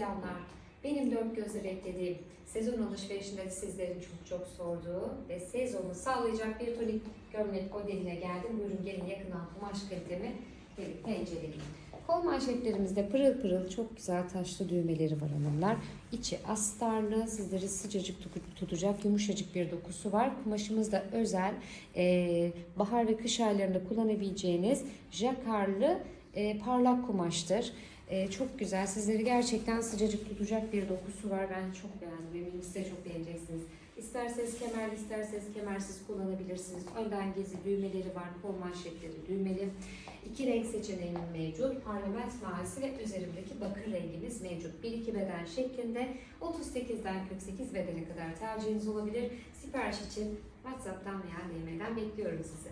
selamlar. Benim dört gözle beklediğim, sezon alışverişinde de sizlerin çok çok sorduğu ve sezonu sağlayacak bir tonik gömlek modeline geldim. Buyurun gelin yakından kumaş kalitemi birlikte inceleyelim. Kol manşetlerimizde pırıl pırıl çok güzel taşlı düğmeleri var hanımlar. İçi astarlı, sizleri sıcacık tutacak yumuşacık bir dokusu var. Kumaşımız da özel, e, bahar ve kış aylarında kullanabileceğiniz jakarlı e, parlak kumaştır. E, çok güzel, sizleri gerçekten sıcacık tutacak bir dokusu var. Ben çok beğendim, eminim siz de çok beğeneceksiniz. İsterseniz kemerli, isterseniz kemersiz kullanabilirsiniz. Önden gezi düğmeleri var, kol manşetleri düğmeli. İki renk seçeneğimiz mevcut. Parlament mavisi ve üzerimdeki bakır rengimiz mevcut. 1-2 beden şeklinde 38'den 48 bedene kadar tercihiniz olabilir. Sipariş için WhatsApp'tan veya DM'den bekliyorum sizi.